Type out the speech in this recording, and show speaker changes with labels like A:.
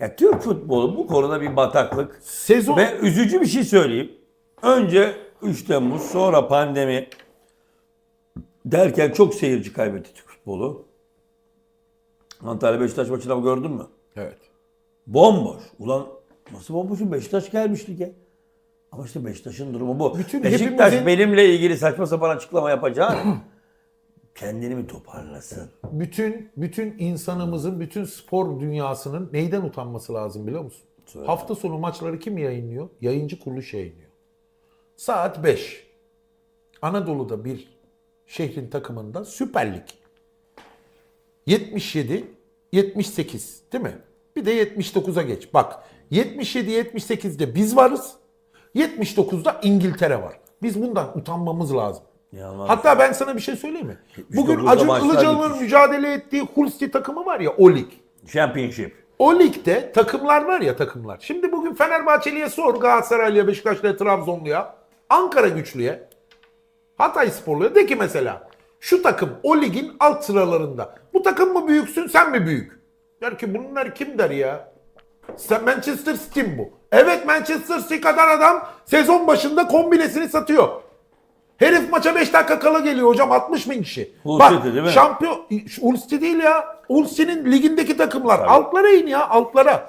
A: Ya Türk futbolu bu konuda bir bataklık.
B: Sezon
A: Ve üzücü bir şey söyleyeyim. Önce 3 Temmuz sonra pandemi derken çok seyirci kaybetti Türk futbolu. Antalya Beşiktaş maçını gördün mü?
B: Evet.
A: Bomboş. Ulan nasıl bomboşum? Beşiktaş gelmiş lige. Ama işte Beşiktaş'ın durumu bu.
B: Bütün
A: Beşiktaş
B: hepimizin-
A: benimle ilgili saçma sapan açıklama yapacak. kendini mi toparlasın?
B: Bütün bütün insanımızın, bütün spor dünyasının neyden utanması lazım biliyor musun?
A: Söyle.
B: Hafta sonu maçları kim yayınlıyor? Yayıncı kuruluş yayınlıyor. Saat 5. Anadolu'da bir şehrin takımında Süper Lig. 77, 78 değil mi? Bir de 79'a geç. Bak 77-78'de biz varız. 79'da İngiltere var. Biz bundan utanmamız lazım.
A: İnanılmaz.
B: Hatta ben sana bir şey söyleyeyim mi? Bugün
A: 79'da
B: Acun Ilıcalı'nın mücadele ettiği Hulsti takımı var ya o lig.
A: Championship.
B: O ligde takımlar var ya takımlar. Şimdi bugün Fenerbahçeli'ye sor Galatasaraylı'ya, Beşiktaşlı'ya, Trabzonlu'ya, Ankara güçlüye, Hatay Sporlu'ya de ki mesela şu takım o ligin alt sıralarında. Bu takım mı büyüksün sen mi büyük? Der ki bunlar kim der ya? Sen Manchester City bu? Evet Manchester City kadar adam sezon başında kombinesini satıyor. Maça 5 dakika kala geliyor hocam 60 bin kişi.
A: Hull
B: Bak
A: değil mi?
B: şampiyon City değil ya. Hull City'nin ligindeki takımlar. Altlara in ya altlara.